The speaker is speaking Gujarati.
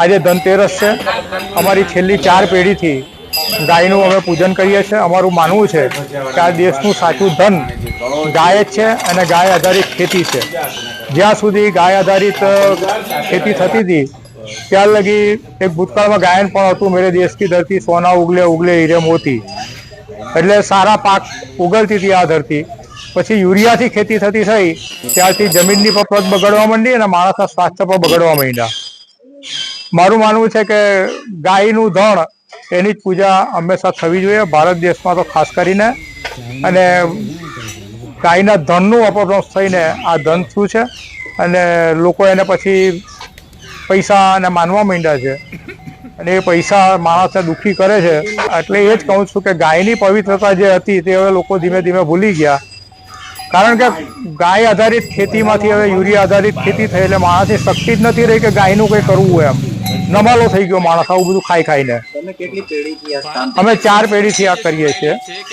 આજે ધનતેરસ છે. અમારી છેલ્લી ચાર પેઢીથી ગાયનું અમે પૂજન કરીએ છીએ. અમારું માનવું છે કે આ દેશનું સાચું ધન ગાય જ છે અને ગાય આધારિત ખેતી છે. જ્યાં સુધી ગાય આધારિત ખેતી થતી હતી ત્યાર લગી એક ભૂતકાળમાં ગાયન પણ હતું. મેરે દેશની ધરતી સોના ઉગલે ઉગલે હીરે મોતી. એટલે સારા પાક ઉગલતી હતી આ ધરતી. પછી યુરિયાથી ખેતી થતી થઈ. ત્યારથી જમીનની પણ પ્રત બગડવા માંડી અને માણસના સ્વાસ્થ્ય પણ બગડવા માંડ્યા. મારું માનવું છે કે ગાયનું ધણ એની જ પૂજા હંમેશા થવી જોઈએ. ભારત દેશમાં તો ખાસ કરીને. અને ગાયના ધનનું અપભ્રંશ થઈને આ ધન શું છે? અને લોકો એને પછી પૈસા ને માનવા માંડ્યા છે. અને એ પૈસા માણસને દુઃખી કરે છે. એટલે એ જ કહું છું કે ગાયની પવિત્રતા જે હતી તે હવે લોકો ધીમે ધીમે ભૂલી ગયા. કારણ કે ગાય આધારિત ખેતીમાંથી હવે યુરિયા આધારિત ખેતી થઈ એટલે માણસની શક્તિ જ નથી રહી કે ગાયનું કંઈ કરવું એમ. નમાલો થઈ ગયો માણસ આવું બધું ખાઈ ખાઈને. અમે ચાર પેઢીથી આ કરીએ છીએ.